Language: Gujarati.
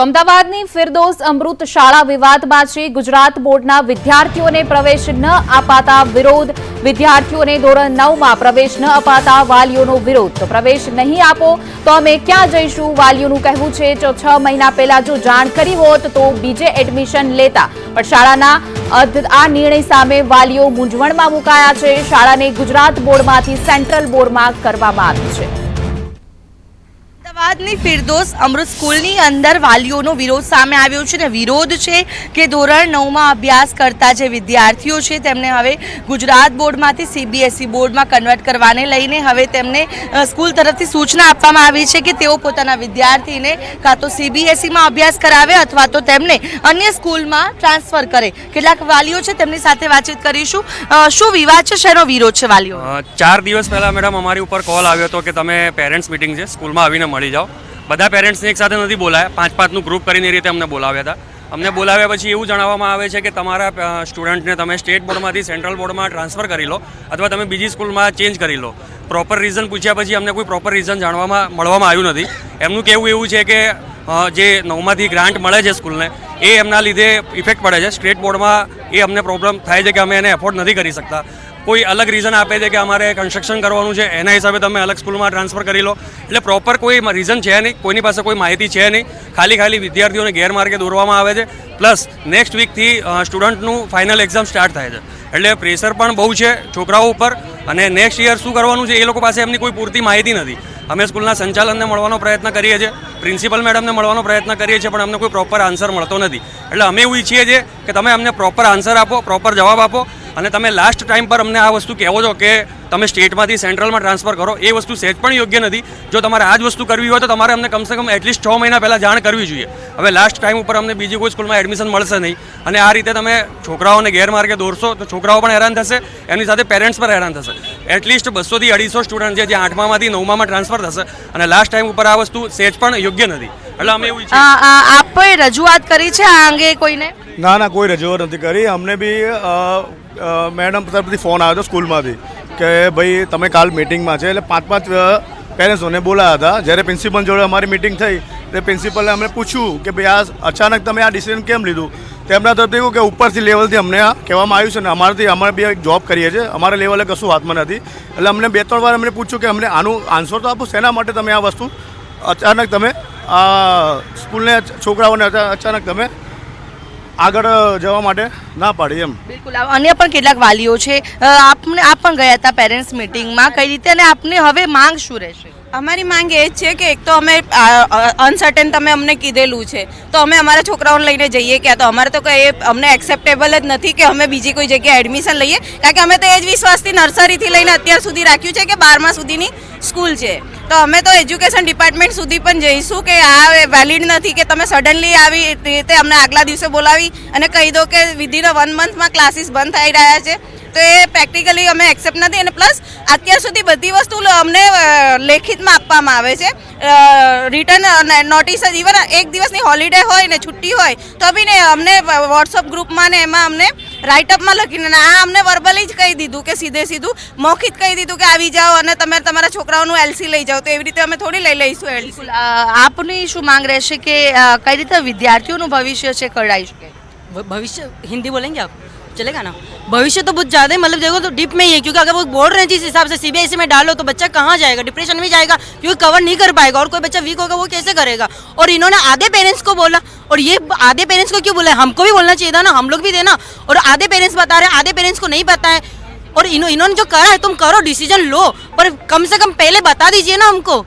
તો અમદાવાદની ફિરદોસ અમૃત શાળા વિવાદમાં છે. ગુજરાત બોર્ડના વિદ્યાર્થીઓને પ્રવેશ ન અપાતા વિરોધ. વિદ્યાર્થીઓને ધોરણ નવમાં પ્રવેશ ન અપાતા વાલીઓનો વિરોધ. પ્રવેશ નહીં આપો તો અમે ક્યાં જઈશું? વાલીઓનું કહેવું છે, જો છ મહિના પહેલા જો જાણ કરી હોત તો બીજે એડમિશન લેતા. પણ શાળાના આ નિર્ણય સામે વાલીઓ મૂંઝવણમાં મુકાયા છે. શાળાને ગુજરાત બોર્ડમાંથી સેન્ટ્રલ બોર્ડમાં કરવામાં આવી છે. અમદાવાદની ફિરદોસ અમૃત સ્કૂલની અંદર વાલીઓનો વિરોધ સામે આવ્યો છે ને વિરોધ છે કે ધોરણ નવમાં અભ્યાસ કરતા જે વિદ્યાર્થીઓ છે તેમને હવે ગુજરાત બોર્ડમાંથી સીબીએસઈ બોર્ડમાં કન્વર્ટ કરવાને લઈને હવે તેમને સ્કૂલ તરફથી સૂચના આપવામાં આવી છે કે તેઓ પોતાના વિદ્યાર્થીને કાં તો સીબીએસઈમાં અભ્યાસ કરાવે અથવા તો તેમને અન્ય સ્કૂલમાં ટ્રાન્સફર કરે. કેટલાક વાલીઓ છે તેમની સાથે વાતચીત કરીશું. શું વિવાદ છે? શેનો વિરોધ છે વાલીઓ ચાર દિવસ પહેલાં મેડમ અમારી ઉપર કોલ આવ્યો હતો કે તમે પેરેન્ટ્સ મિટિંગ છે, સ્કૂલમાં આવીને મળી જાઓ. બધા પેરેન્ટ્સને એક સાથે નથી બોલાયા. પાંચ પાંચનું ગ્રુપ કરીને એ રીતે અમને બોલાવ્યા હતા. અમને બોલાવ્યા પછી એવું જણાવવામાં આવે છે કે તમારા સ્ટુડન્ટને તમે સ્ટેટ બોર્ડમાંથી સેન્ટ્રલ બોર્ડમાં ટ્રાન્સફર કરી લો અથવા તમે બીજી સ્કૂલમાં ચેન્જ કરી લો. પ્રોપર રીઝન પૂછ્યા પછી અમને કોઈ પ્રોપર રીઝન જાણવામાં, મળવામાં આવ્યું નથી. એમનું કહેવું એવું છે કે જે નવમાંથી ગ્રાન્ટ મળે છે સ્કૂલને એ એમના લીધે ઇફેક્ટ પડે છે. સ્ટેટ બોર્ડમાં એ અમને પ્રોબ્લેમ થાય છે કે અમે એને એફોર્ડ નથી કરી શકતા. કોઈ અલગ રીઝન આપે છે કે અમારે કન્સ્ટ્રક્શન કરવાનું છે, એના હિસાબે તમે અલગ સ્કૂલમાં ટ્રાન્સફર કરી લો. એટલે પ્રોપર કોઈ રીઝન છે નહીં, કોઈની પાસે કોઈ માહિતી છે નહીં. ખાલી ખાલી વિદ્યાર્થીઓને ગેરમાર્ગે દોરવામાં આવે છે. પ્લસ નેક્સ્ટ વીકથી સ્ટુડન્ટનું ફાઇનલ એક્ઝામ સ્ટાર્ટ થાય છે. એટલે પ્રેશર પણ બહુ છે છોકરાઓ ઉપર. અને નેક્સ્ટ યર શું કરવાનું છે, એ લોકો પાસે એમની કોઈ પૂરતી માહિતી નથી. અમે સ્કૂલના સંચાલનને મળવાનો પ્રયત્ન કરીએ છીએ, પ્રિન્સિપલ મેડમને મળવાનો પ્રયત્ન કરીએ છીએ, પણ અમને કોઈ પ્રોપર આન્સર મળતો નથી. એટલે અમે એવું ઈચ્છીએ છીએ કે તમે અમને પ્રોપર આન્સર આપો, પ્રોપર જવાબ આપો, અને તમે લાસ્ટ ટાઈમ પર અમને આ વસ્તુ કહેવો છો કે તમે સ્ટેટમાંથી સેન્ટ્રલમાં ટ્રાન્સફર કરો, એ વસ્તુ સહેજ પણ યોગ્ય નથી. જો તમારે આ જ વસ્તુ કરવી હોય તો તમારે અમને કમસે કમ એટલીસ્ટ છ મહિના પહેલાં જાણ કરવી જોઈએ. હવે લાસ્ટ ટાઈમ ઉપર અમને બીજી કોઈ સ્કૂલમાં એડમિશન મળશે નહીં. અને આ રીતે તમે છોકરાઓને ગેરમાર્ગે દોરશો તો છોકરાઓ પણ હેરાન થશે એમની સાથે પેરેન્ટ્સ પણ હેરાન થશે. એટલીસ્ટ બસોથી અઢીસો સ્ટુડન્ટ છે જે આઠમામાંથી નવમામાં ટ્રાન્સફર થશે. અને લાસ્ટ ટાઈમ ઉપર આ વસ્તુ સેજ પણ યોગ્ય નથી. એટલે અમે એવું ઈચ્છીએ. આ- આ- આપે રજૂઆત કરી છે આ અંગે કોઈને? ના ના કોઈ રજૂઆત નથી કરી. અમને બી મેડમ તરફથી ફોન આવ્યો હતો સ્કૂલમાંથી કે ભાઈ તમે કાલ મિટિંગમાં છે. એટલે પાંચ પાંચ પેરેન્ટ્સોને બોલાયા હતા. જ્યારે પ્રિન્સિપલ જોડે અમારી મિટિંગ થઈ તે પ્રિન્સિપલે અમને પૂછ્યું કે ભાઈ આ અચાનક તમે આ ડિસિઝન કેમ લીધું? તેમના તરફથી એવું કે ઉપરથી લેવલથી અમને આ કહેવામાં આવ્યું છે ને અમારાથી અમારે બી જોબ કરીએ છીએ. અમારા લેવલે કશું હાથમાં નથી. એટલે અમને બે ત્રણ વાર અમને પૂછ્યું કે અમને આનું આન્સર તો આપો, શેના માટે તમે આ વસ્તુ અચાનક તમે આ સ્કૂલને છોકરાઓને અચાનક તમે આગળ જવા માટે ના પાડી એમ. બિલકુલ. અન્ય પણ કેટલાક વાલીઓ છે. આપને, આપ પણ ગયા હતા પેરેન્ટ્સ મિટિંગમાં કઈ રીતે અને આપને હવે માંગ શું રહેશે? અમારી માંગ એ જ છે કે એક તો અમે અનસર્ટેન તમે અમને કીધેલું છે. તો અમે અમારા છોકરાઓને લઈને જઈએ ક્યાં તો અમારે તો કંઈ અમને એક્સેપ્ટેબલ જ નથી કે અમે બીજી કોઈ જગ્યાએ એડમિશન લઈએ. કારણ કે અમે તો એ જ વિશ્વાસથી નર્સરીથી લઈને અત્યાર સુધી રાખ્યું છે કે બારમા સુધીની સ્કૂલ છે. તો અમે તો એજ્યુકેશન ડિપાર્ટમેન્ટ સુધી પણ જઈશું કે આ વેલિડ નથી કે તમે સડનલી આવી રીતે અમને આગલા દિવસે બોલાવી અને કહી દો કે વિધિન વન મંથમાં ક્લાસીસ બંધ થઈ રહ્યા છે. તો એ પ્રેક્ટિકલી અમે એક્સેપ્ટ નથી અને પ્લસ અત્યાર સુધી બધી વસ્તુ અમને લેખિતમાં આપવામાં આવે છે. રિટર્ન નોટિસ જ ઇવન એક દિવસની હોલિડે હોય ને છુટ્ટી હોય તો બી ને અમને વોટ્સઅપ ગ્રુપમાં ને એમાં અમને રાઇટઅપમાં લખીને આ અમને વર્બલી જ કહી દીધું કે સીધે સીધું મોખિત કહી દીધું કે આવી જાઓ અને તમે તમારા છોકરાઓનું એલસી લઈ જાઓ. તો એવી રીતે અમે થોડી લઈ લઈશું એલસી આપની શું માંગ રહેશે કે કઈ રીતે વિદ્યાર્થીઓનું ભવિષ્ય છે કળાઈ શકે? ભવિષ્ય હિન્દી બોલેંગે આપ? चलेगा ना? भविष्य तो बहुत ज़्यादा मतलब देखो तो डीप में ही है, क्योंकि अगर वो बोल रहे हैं जिस हिसाब से सीबीएसई में डालो तो बच्चा कहाँ जाएगा? डिप्रेशन में जाएगा, क्योंकि कवर नहीं कर पाएगा, और कोई बच्चा वीक होगा, वो कैसे करेगा? और इन्होंने आधे पेरेंट्स को बोला, और ये आधे पेरेंट्स को क्यों बोला? हमको भी बोलना चाहिए था ना, हम लोग भी देना और आधे पेरेंट्स बता रहे हैं, आधे पेरेंट्स को नहीं पता है। और इन्होंने जो करा है, तुम करो डिसीज़न लो, पर कम से कम पहले बता दीजिए ना हमको।